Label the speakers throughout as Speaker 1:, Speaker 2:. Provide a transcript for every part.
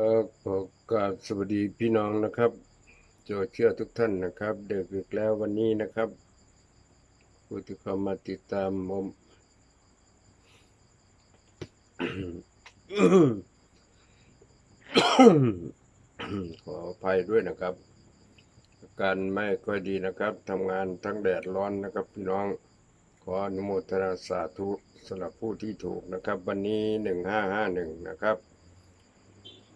Speaker 1: เออขอกราบสวัสดีพี่น้องนะครับโจเชื่อทุกท่านนะครับ เด็กอีกแล้ววันนี้นะครับผู้ที่เข้ามาติดตามผมขออภัยด้วยนะครับ การไม่ค่อยดีนะครับทำงานทั้งแดดร้อนนะครับ พี่น้องขออนุโมทนาสาธุสำหรับผู้ที่ถูกนะครับ วันนี้หนึ่งห้าห้าหนึ่งนะครับ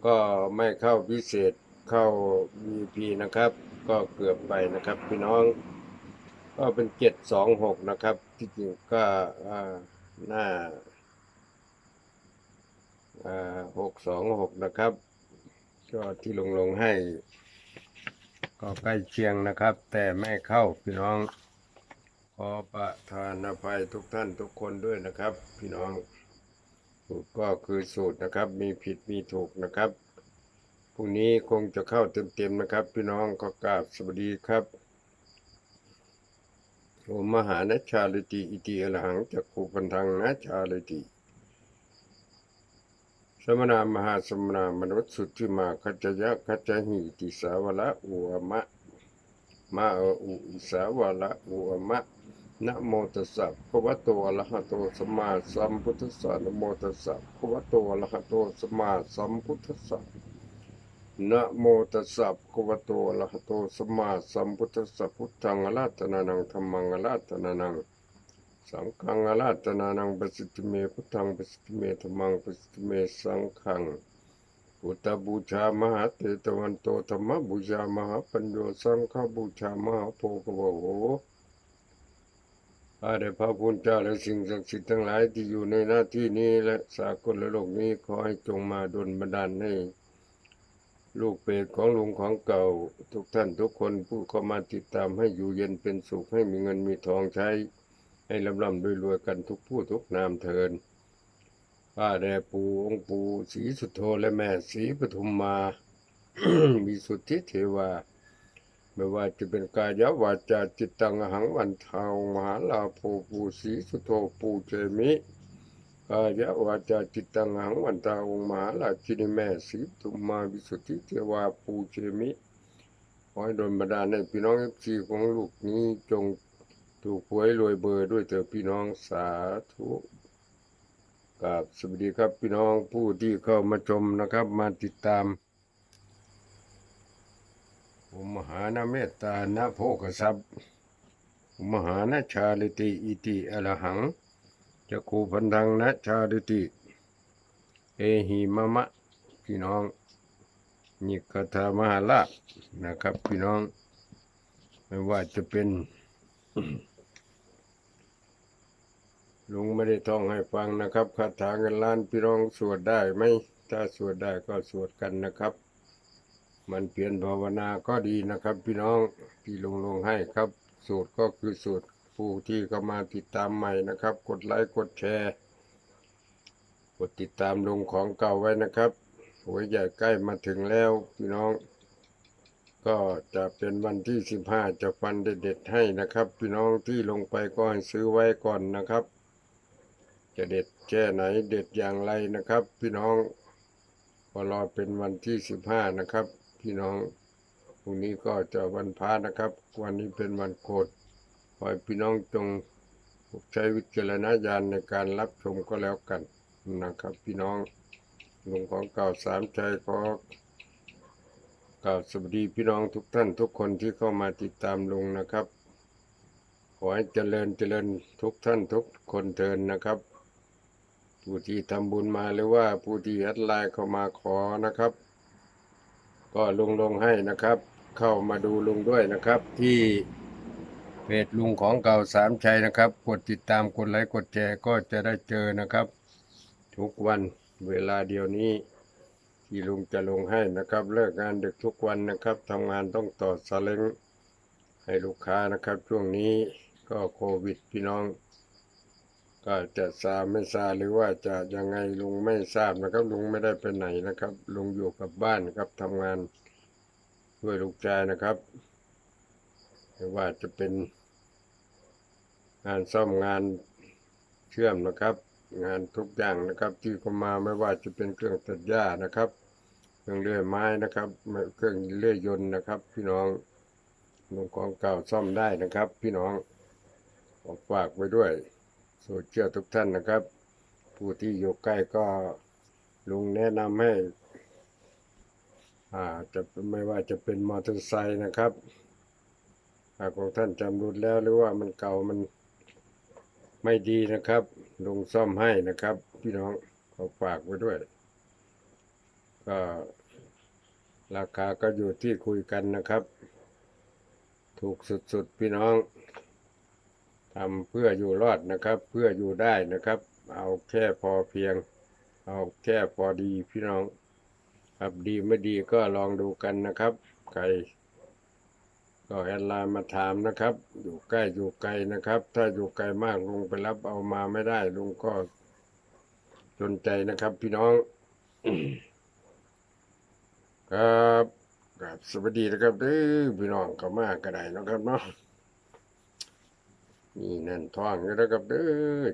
Speaker 1: ก็ไม่เข้าพิเศษเข้า VP นะครับ ก็เกือบไปนะครับ พี่น้อง ก็เป็นเจ็ดสองหกนะครับ ที่จริงก็อ่าหน้าหกสองหกนะครับก็ที่ลงลงให้ ก็ใกล้เคียงนะครับ แต่ไม่เข้าพี่น้อง ขอประทานอภัยทุกท่านทุกคนด้วยนะครับ พี่น้อง สูตรก็คือสูตรนะครับ มีผิดมีถูกนะครับพรุ่งนี้คงจะเข้าเต็มๆนะครับ พี่น้องก็กราบสวัสดีครับโอมหานชาลิติอิติอรหังจักขุพันธังนัชาลิติ สมณามหาสมณามนุษย์สุทธิมาคัจยะคัจหิติสาวละอุอมะ มาออุอิสาวละอุอมะ นะโมตัสสะภะวะโตอะระหะโตสัมมาสัมพุทธัสสะนะโมตัสสะภะวะโตอะระหะโตสัมมาสัมพุทธัสสะนะโมตัสสะภะวะโตอะระหะโตสัมมาสัมพุทธัสสะพุทธังอะระตนานังธัมมังอะระตนานังสังฆังอาราธนานังประสิทธิเมพุทธังประสิทธิเมธรรมังประสิทธิเมสังฆังพุทธบูชามหาเตตวันโตธรรมบูชามหาปัญโยสังฆบูชามหาโพกโวโห อาเดชพระพุทธเจ้าและสิ่งศักดิ์สิทธิ์ทั้งหลายที่อยู่ในหน้าที่นี้และสากลโลกนี้ขอให้จงมาดลบันดาลให้ ลูกเปรตของลุงของเก่า ทุกท่านทุกคนผู้เข้ามาติดตามให้อยู่เย็นเป็นสุขให้มีเงินมีทองใช้ ให้ลำลำรวยรวยกันทุกผู้ทุกนามเทินป้าแด่ปู่องค์ปู่ศรีสุโธและแม่ศรีปทุมมา มีสุทธิเทวา ไม่ว่าจะเป็นกายวาจาจิตตังหังวันเทามหาลาโภปู่ศรีสุโธปูเจมิกายวาจาจิตตังหังวันเทาองมหาลาชินิแม่ศรีปทุมมาวิสุทธิเทวาปูเจมิขอให้โดนบันดาลให้พี่น้องเอฟซีของลูกนี้จงถูกหวยรวยเบอร์ด้วยเถอพี่น้องสาธุกับสวัสดีครับพี่น้องผู้ที่เข้ามาชมนะครับ มาติดตาม ผมมหานาเมตตานะโภกทรัพย์ผมมหานาชาลิติอิติอรหังจะคูพันธังนะชาลิติ เอหิมะมะ พี่น้องนิกถามหาลาภนะครับ พี่น้อง ไม่ว่าจะเป็นลุงไม่ได้ท่องให้ฟังนะครับคาถาเงินล้านพี่น้องสวดได้ไหมถ้าสวดได้ก็สวดกันนะครับ มันเปลี่ยนภาวนาก็ดีนะครับ พี่น้องที่ลงลงให้ครับ สูตรก็คือสูตรผู้ที่เข้ามาติดตามใหม่นะครับ กดไลค์กดแชร์ กดติดตามลงของเก่าไว้นะครับหวยใหญ่ใกล้มาถึงแล้วพี่น้อง ก็จะเป็นวันที่สิบห้าจะฟันเด็ดๆให้นะครับ พี่น้องที่ลงไปก็ให้ซื้อไว้ก่อนนะครับ จะเด็ดแค่ไหนเด็ดอย่างไรนะครับ พี่น้องก็รอเป็นวันที่สิบห้านะครับ พี่น้องพรุ่งนี้ก็จะวันพระนะครับ วันนี้เป็นวันโกดขอให้พี่น้องจงใช้วิจารณญาณในการรับชมก็แล้วกันนะครับ พี่น้องลุงของเก่าสามใจขอกล่าวสวัสดีพี่น้องทุกท่านทุกคนที่เข้ามาติดตามลุงนะครับ ขอให้เจริญเจริญทุกท่านทุกคนเทินนะครับ ผู้ที่ทำบุญมาหรือว่าผู้ที่แอดไลน์เข้ามาขอนะครับ ก็ลุงลงให้นะครับ เข้ามาดูลุงด้วยนะครับ ที่เพจลุงของเก่าสามชัยนะครับ กดติดตามกดไลค์กดแชร์ก็จะได้เจอนะครับ ทุกวันเวลาเดียวนี้ ที่ลุงจะลงให้นะครับ เลิกงานดึกทุกวันนะครับทำงานต้องต่อสเล้งให้ลูกค้านะครับ ช่วงนี้ก็โควิดพี่น้อง ก็จะทราไม่ทราหรือว่าจะยังไงลุงไม่ทราบนะครับ ลุงไม่ได้ไปไหนนะครับลุงอยู่กับบ้านครับทำงานช่วยลูกชายนะครับไม่ว่าจะเป็นงานซ่อมงานเชื่อมนะครับ งานทุกอย่างนะครับที่เข้ามาไม่ว่าจะเป็นเครื่องตัดหญ้านะครับ เครื่องเลื่อยไม้นะครับ เครื่องเลื่อยยนต์นะครับ พี่น้องลุงของเก่าซ่อมได้นะครับ พี่น้องขอฝากไว้ด้วย โซเชียลทุกท่านนะครับ ผู้ที่อยู่ใกล้ก็ลุงแนะนำให้ อ่าจะไม่ว่าจะเป็นมอเตอร์ไซค์นะครับหากของท่านจำรุดแล้วหรือว่ามันเก่ามันไม่ดีนะครับลุงซ่อมให้นะครับ พี่น้องเขอฝากไว้ด้วย ก็ราคาก็อยู่ที่คุยกันนะครับ ถูกสุดๆ พี่น้อง ทำเพื่ออยู่รอดนะครับ เพื่ออยู่ได้นะครับ เอาแค่พอเพียง เอาแค่พอดีพี่น้อง ครับดีไม่ดีก็ลองดูกันนะครับไกลก็แอดไลน์มาถามนะครับ อยู่ใกล้อยู่ไกลนะครับ ถ้าอยู่ไกลมากลุงไปรับเอามาไม่ได้ลุงก็สนใจนะครับ พี่น้อง ครับครับสวัสดีนะครับเด้อพี่น้องก็มากก็ได้นะครับเนาะ นี่นั่นท้องอยู่นะครับเด้อ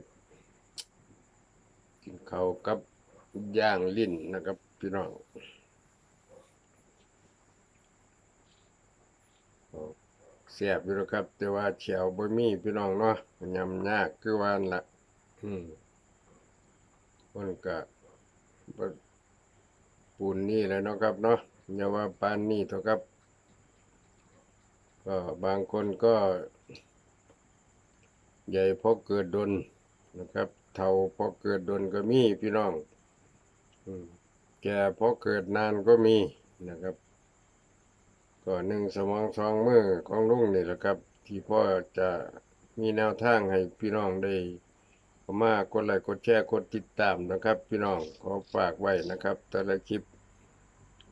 Speaker 1: กินข้าวกับย่างลิ้นนะครับ พี่น้องเสียบอยู่แล้วครับ แต่ว่าเฉียวบ่มีพี่น้องเนาะยำยากคือว่านั่นละอืมมันก็บ่ปูนนี่แหละเนาะครับเนาะอย่าว่าปานนี่เถอะครับ ก็บางคนก็ ใหญ่เพราะเกิดดนนะครับ เท่าเพราะเกิดดนก็มีพี่น้องแก่เพราะเกิดนานก็มีนะครับก็หนึ่งสมองสองมือของลุงนี่แหละครับ ที่พ่อจะมีแนวทางให้พี่น้องได้เข้ามากดไลค์กดแชร์กดติดตามนะครับ พี่น้องขอฝากไว้นะครับ แต่ละคลิป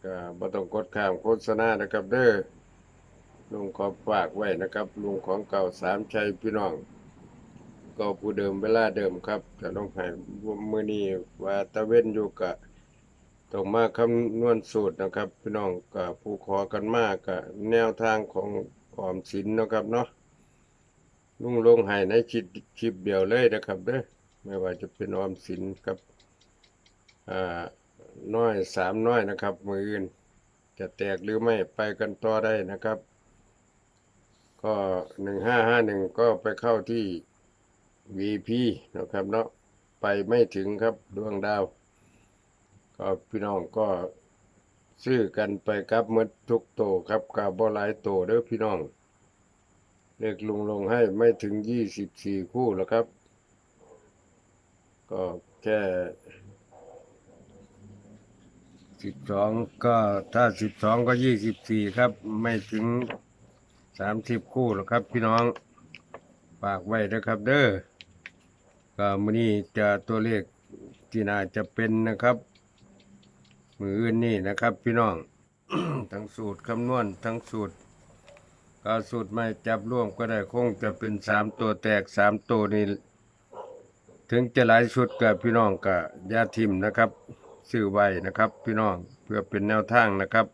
Speaker 1: ก็บ่ต้องกดข้ามโฆษณานะครับเด้อลุงขอฝากไว้นะครับลุงของเก่าสามชัยพี่น้อง ก็ผู้เดิมเวลาเดิมครับจะลงให้มือนี้ว่าตะเว้นอยู่กะต้องมาคำนวณสูตรนะครับพี่น้องกับผู้ขอกันมากกับแนวทางของออมสินนะครับเนาะลุ่งลงให้ในคลิปคลิปเดียวเลยนะครับเด้อไม่ว่าจะเป็นออมสินกับอ่าน้อยสามน้อยนะครับ มืออื่น จะแตกหรือไม่ไปกันต่อได้นะครับ ก็หนึ่งห้าห้าหนึ่งก็ไปเข้าที่ VP นะครับเนาะไปไม่ถึงครับดวงดาว ก็พี่น้องก็ซื้อกันไปครับหมดทุกโตครับกับบ่หลายโตเด้อพี่น้องเลขลุงลงให้ไม่ถึงยี่สิบสี่คู่แล้วครับ ก็แค่สิบสองก็ถ้าสิบสองก็ยี่สิบสี่ครับ ไม่ถึงสามสิบคู่แล้วครับ พี่น้องฝากไว้นะครับเด้อ ก็มื้อนี้จะตัวเลขที่น่าจะเป็นนะครับ มืออื่นนี่นะครับ พี่น้อง ทั้งสูตรคำนวณทั้งสูตรก็สูตรไม่จับร่วมก็ได้คงจะเป็นสามตัวแตกสามตัวนี่ถึงจะหลายชุดกับพี่น้องกับยาทิมนะครับซื้อไว้นะครับ พี่น้องเพื่อเป็นแนวทางนะครับ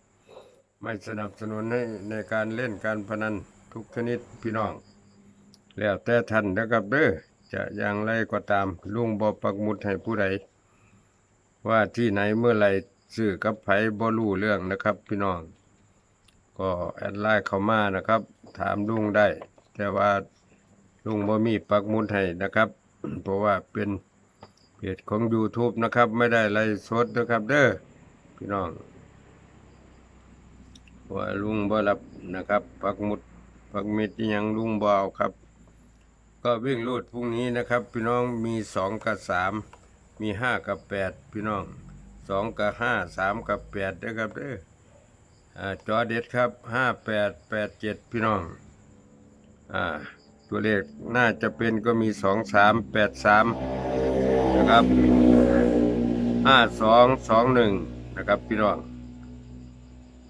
Speaker 1: ไม่สนับสนุนให้ในการเล่นการพนันทุกชนิดพี่น้อง แล้วแต่ท่านนะครับเด้อ จะอย่างไรก็ตามลุงบอปักมุดให้ผู้ใด ว่าที่ไหนเมื่อไหรซื้อกับไผบ่รู้เรื่องนะครับ พี่น้อง ก็แอดไลน์เข้ามานะครับ ถามลุงได้ แต่ว่าลุงบ่มีปักมุดให้นะครับ เพราะว่าเป็นเพจของ YouTube นะครับ ไม่ได้ไลฟ์สดนะครับ เด้อพี่น้องว่าลุงบ่รับนะครับ ปักมุดปักมิดยังลุงบ่เอาครับ ก็วิ่งรูดพรุ่งนี้นะครับ พี่น้องมีสองกับสามมีห้ากับแปดพี่น้องสองกับห้าสามกับแปดนะครับเด้อจอเด็ดครับห้าแปดแปดเจ็ดพี่น้องอ่าตัวเลขน่าจะเป็นก็มีสองสามแปดสามนะครับห้าสองสองหนึ่งนะครับพี่น้อง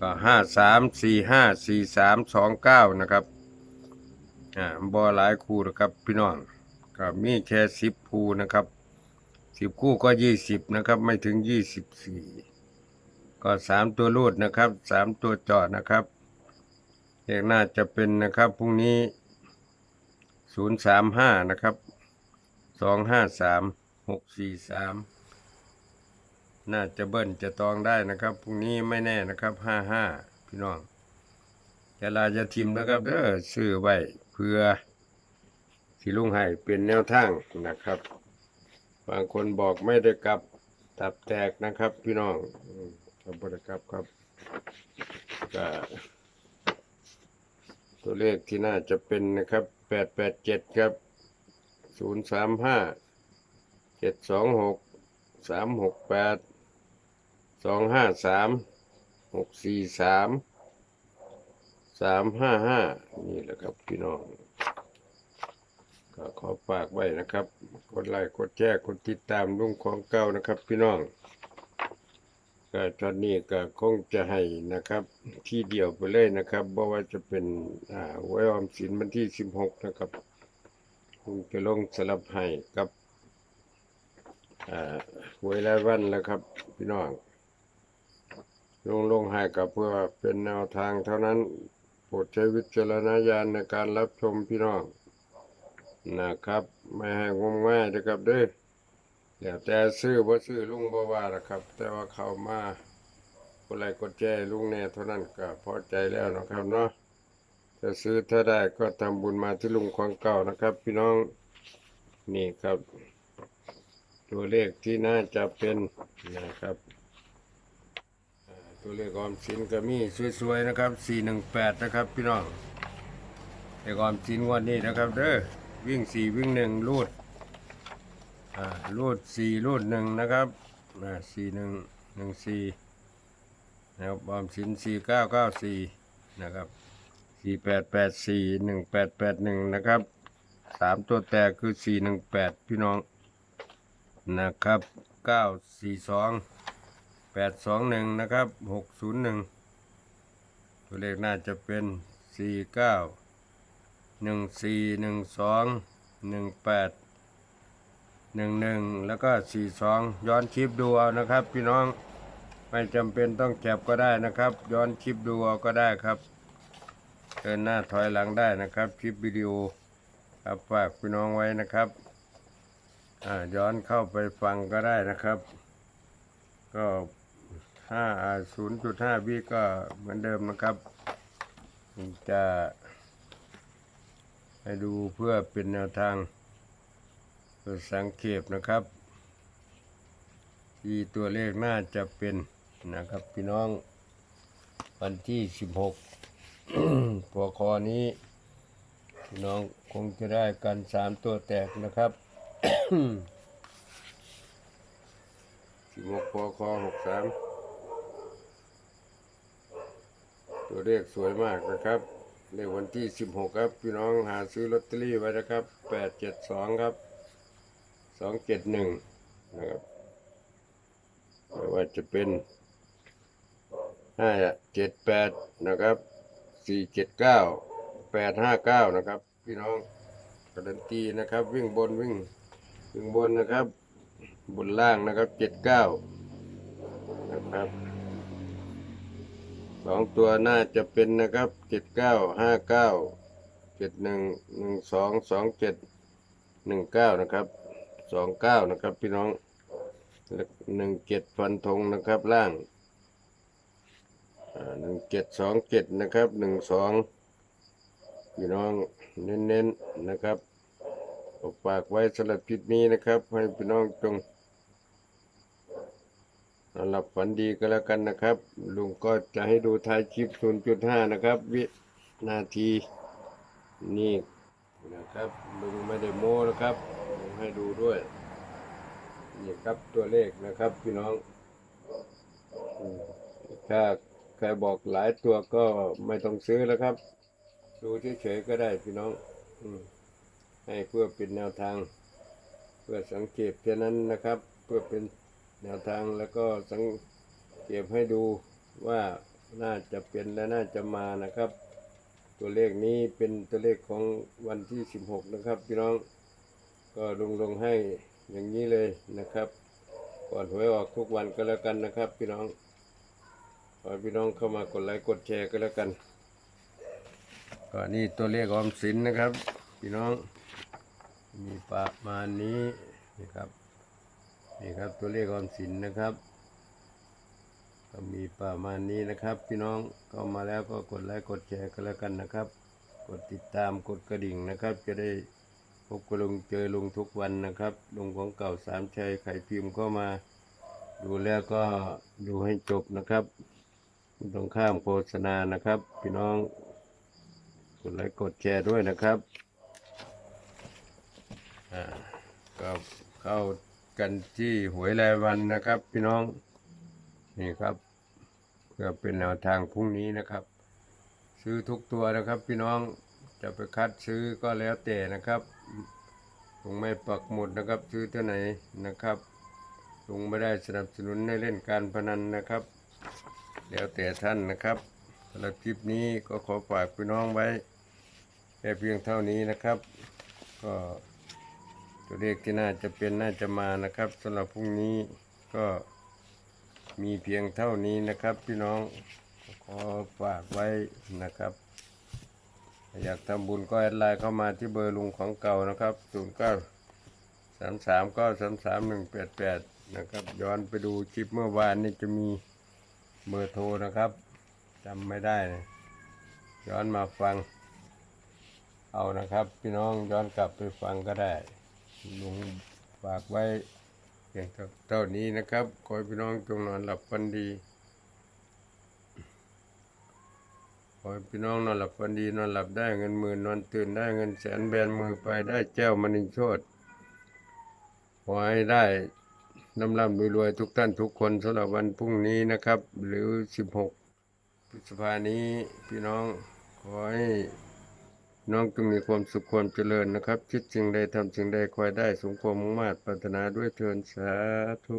Speaker 1: ก็ห้าสามสี่ห้าสี่สามสองเก้านะครับ อ่าบ่หลายคู่นะครับ พี่น้องก็มีแค่สิบคู่นะครับสิบคู่ก็ยี่สิบนะครับ ไม่ถึงยี่สิบสี่ก็สามตัวรูดนะครับสามตัวจอดนะครับเลขน่าจะเป็นนะครับพรุ่งนี้ศูนย์สามห้านะครับสองห้าสามหกสี่สามน่าจะเบิ้ลจะตองได้นะครับพรุ่งนี้ไม่แน่นะครับห้าห้าพี่น้องจะลาจะทิมนะครับเด้อซื้อไว้ เพื่อที่ลุงให้เป็นแนวทางนะครับ บางคนบอกไม่ได้กลับตับแตกนะครับ พี่น้องครับบ่ได้กลับครับก็ตัวเลขที่น่าจะเป็นนะครับแปดแปดเจ็ดครับศูนย์สามห้าเจ็ดสองหกสามหกแปดสองห้าสามหกสี่สาม สามห้าห้านี่แหละครับพี่น้องก็ขอฝากไว้นะครับ กดไลค์กดแชร์กดติดตามลุงของเก่านะครับ พี่น้องก็ตอนนี้ก็คงจะให้นะครับ ที่เดียวไปเลยนะครับเพราะว่าจะเป็นอ่าไว้ออมสินวันที่สิบหกนะครับคงจะลงสลับให้กับอ่าหวยรายวันแล้วครับ พี่น้องลงลงให้กับเพื่อเป็นแนวทางเท่านั้น ปรดใช้วิจารณญาณในการรับชมพี่น้องนะครับไม่ให้งมง่ายนะครับเด้อเดี๋ยวแต่ซื้อว่าซื้อลุงบ่ว่านะครับ แต่ว่าเขามาคนไรกดแจ้ลุงแน่เท่านั้นก็พอใจแล้วนะครับเนาะจะซื้อถ้าได้ก็ทำบุญมาที่ลุงของเก่านะครับ พี่น้องนี่ครับ ตัวเลขที่น่าจะเป็นนะครับ ตัวเลขออมสินก็มีสวยๆนะครับ 418 นะครับ พี่น้องไอ้ความจริงงวันนี้นะครับเด้อวิ่งสี่วิ่งหนึ่งรูดอ่ารูดสี่รูดหนึ่งนะครับอ่าสี่หนึ่งหนึ่งสี่นะครับบอมสินสี่เก้าเก้าสี่นะครับสี่แปดแปดสี่หนึ่งแปดแปดหนึ่งนะครับสามตัวแตกคือสี่หนึ่งแปดพี่น้องนะครับเก้าสี่สอง แปดสองหนึ่งนะครับหกศูนย์หนึ่งตัวเลขน่าจะเป็นสี่เก้าหนึ่งสี่หนึ่งสองหนึ่งแปดหนึ่งหนึ่งแล้วก็สี่สองย้อนคลิปดูเอานะครับ พี่น้องไม่จำเป็นต้องแก็บก็ได้นะครับ ย้อนคลิปดูเอาก็ได้ครับเดินหน้าถอยหลังได้นะครับ คลิปวิดีโอครับฝากพี่น้องไว้นะครับย้อนเข้าไปฟังก็ได้นะครับ ก็ ห้าศูนย์จุดห้าวิก็เหมือนเดิมนะครับ จะให้ดูเพื่อเป็นแนวทางสังเกตนะครับ ที่ตัวเลขน่าจะเป็นนะครับพี่น้องวันที่ 16ปวคอนี้ พี่น้องคงจะได้กันสามตัวแตกนะครับ 16ปวคอ 63 ตัวเลขสวยมากนะครับ ในวันที่ 16 ครับ พี่น้องหาซื้อลอตเตอรี่ไว้นะครับ 872 ครับ 271 นะครับไม่ว่าจะเป็น 578 นะครับ 479 859 นะครับ พี่น้องการันตีนะครับ วิ่งบนวิ่งวิ่งบนนะครับ บนล่างนะครับ 79 นะครับ สองตัวน่าจะเป็นนะครับเจ็ดเก้าห้าเก้าเจ็ดหนึ่งหนึ่งสองสองเจ็ดหนึ่งเก้านะครับสองเก้านะครับพี่น้องหนึ่งเจ็ดฟันธงนะครับล่างหนึ่งเจ็ดสองเจ็ดนะครับหนึ่งสองพี่น้องเน้นๆนะครับอาฝากไว้สำหรับคลิปนี้นะครับ ให้พี่น้องจง นอนหลับฝันดีก็แล้วกันนะครับ ลุงก็จะให้ดูท้ายคลิป 0.5 นะครับ วินาทีนี่นะครับ ลุงไม่ได้โม้นะครับลุงให้ดูด้วย นี่ครับตัวเลขนะครับพี่น้อง ถ้าใครบอกหลายตัวก็ไม่ต้องซื้อแล้วครับ ดูเฉยๆก็ได้พี่น้องอให้เพื่อเป็นแนวทาง เพื่อสังเกตแค่นั้นนะครับ เพื่อเป็น แนวทางแล้วก็สังเกตให้ดูว่าน่าจะเป็นและน่าจะมานะครับ ตัวเลขนี้เป็นตัวเลขของวันที่ 16 นะครับพี่น้องก็ลงลงให้อย่างนี้เลยนะครับ ก่อนหวยออกทุกวันก็แล้วกันนะครับ พี่น้องขอพี่น้องเข้ามากดไลค์กดแชร์ก็แล้วกันก็นี่ตัวเลขออมสินนะครับ พี่น้องมีประมาณนี้นี่ครับ นี่ครับตัวเลขออมสินนะครับ ก็มีประมาณนี้นะครับ พี่น้องก็มาแล้วก็กดไลค์กดแชร์กันแล้วกันนะครับ กดติดตามกดกระดิ่งนะครับ จะได้พบกับลุงเจอลุงทุกวันนะครับลุงของเก่าสามชัยไข่พิมพ์ก็มา ดูแล้วก็ดูให้จบนะครับต้องข้ามโฆษณานะครับ พี่น้องกดไลค์กดแชร์ด้วยนะครับ อ่าก็เข้า กันที่หวยรายวันนะครับ พี่น้องนี่ครับเพื่อเป็นแนวทางพรุ่งนี้นะครับ ซื้อทุกตัวนะครับ พี่น้องจะไปคัดซื้อก็แล้วแต่นะครับลุงไม่ปักหมุดนะครับ ซื้อตัวไหนนะครับลุงไม่ได้สนับสนุนให้เล่นการพนันนะครับ แล้วแต่ท่านนะครับสำหรับคลิปนี้ก็ขอฝากพี่น้องไว้ แค่เพียงเท่านี้นะครับ ก็ ตัวเลขที่น่าจะเป็นน่าจะมานะครับสำหรับพรุ่งนี้ก็มีเพียงเท่านี้นะครับพี่น้องขอฝากไว้นะครับอยากทำบุญก็แอดไลน์เข้ามาที่เบอร์ลุงของเก่านะครับ0 9 3 3 9 3 3 1 8 8นะครับย้อนไปดูคลิปเมื่อวานนี่จะมีเบอร์โทรนะครับจำไม่ได้นะย้อนมาฟัง เอานะครับ พี่น้องย้อนกลับไปฟังก็ได้ ลุงฝากไว้เพียงเท่านี้นะครับขอให้พี่น้องจงนอนหลับฝันดีขอให้พี่น้องนอนหลับฝันดีนอนหลับได้เงินหมื่นนอนตื่นได้เงินแสนแบนมือไปได้แจ้วมณีโชตขอให้ได้ลำลำรวยรวยๆทุกท่านทุกคนสำหรับวันพรุ่งนี้นะครับ หรือ 16พฤษภานี้พี่น้องขอให้ น้องจะมีความสุขความเจริญนะครับ คิดสิ่งใดทำสิ่งใดคอยได้สมความมุ่งมา่ปรารถนาด้วยเทินสาธุ